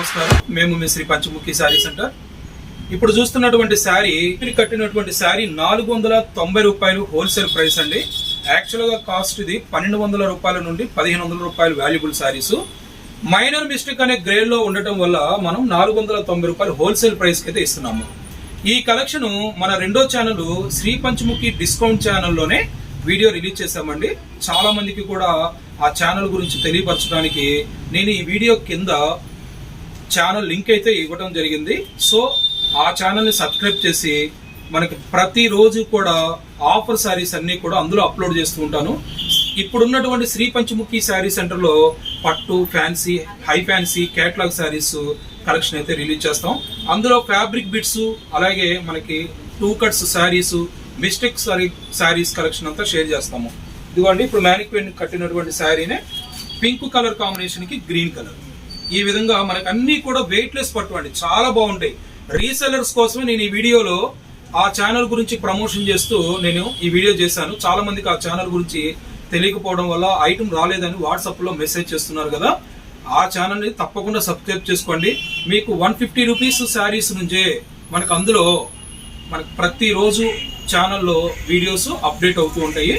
నమస్కారం. మేము మీ శ్రీ పంచముఖి శారీ సెంటర్. ఇప్పుడు చూస్తున్నటువంటి శారీ మీరు కట్టినటువంటి శారీ నాలుగు వందల తొంభై రూపాయలు హోల్సేల్ ప్రైస్ అండి. యాక్చువల్గా కాస్ట్ ఇది పన్నెండు వందల రూపాయల నుండి పదిహేను వందల రూపాయలు వాల్యుబుల్ శారీస్. మైనర్ మిస్టేక్ అనే గ్రేడ్లో ఉండటం వల్ల మనం నాలుగు వందల తొంభై రూపాయలు హోల్సేల్ ప్రైస్కి అయితే ఇస్తున్నాము. ఈ కలెక్షన్ మన రెండో ఛానల్ శ్రీ పంచముఖి డిస్కౌంట్ ఛానల్లోనే వీడియో రిలీజ్ చేశామండి. చాలా మందికి కూడా ఆ ఛానల్ గురించి తెలియపరచడానికి నేను ఈ వీడియో కింద ఛానల్ లింక్ అయితే ఇవ్వడం జరిగింది. సో ఆ ఛానల్ని సబ్స్క్రైబ్ చేసి మనకి ప్రతిరోజు కూడా ఆఫర్ శారీస్ అన్నీ కూడా అందులో అప్లోడ్ చేస్తూ ఉంటాను. ఇప్పుడున్నటువంటి శ్రీ పంచముఖి శారీ సెంటర్లో పట్టు fancy high fancy catalogue saris collection అయితే రిలీజ్ చేస్తాం. అందులో ఫ్యాబ్రిక్ బిట్స్ అలాగే మనకి two cuts saris mistake sorry saris collection అంతా షేర్ చేస్తాము. ఇదిగోండి ఇప్పుడు మ్యానిక్వెన్ కట్టినటువంటి శారీనే పింక్ కలర్ కాంబినేషన్కి గ్రీన్ కలర్ ఈ విధంగా మనకు అన్ని కూడా వెయిట్ లెస్ పట్టు అండి. చాలా బాగుంటాయి. రీసెలర్స్ కోసమే నేను ఈ వీడియోలో ఆ ఛానల్ గురించి ప్రమోషన్ చేస్తూ నేను ఈ వీడియో చేశాను. చాలా మందికి ఆ ఛానల్ గురించి తెలియకపోవడం వల్ల ఐటమ్ రాలేదని వాట్సాప్లో మెసేజ్ చేస్తున్నారు కదా. ఆ ఛానల్ని తప్పకుండా సబ్స్క్రైబ్ చేసుకోండి. మీకు వన్ ఫిఫ్టీ రూపీస్ శారీస్ నుంచే మనకు అందులో మనకు ప్రతిరోజు ఛానల్లో వీడియోస్ అప్డేట్ అవుతూ ఉంటాయి.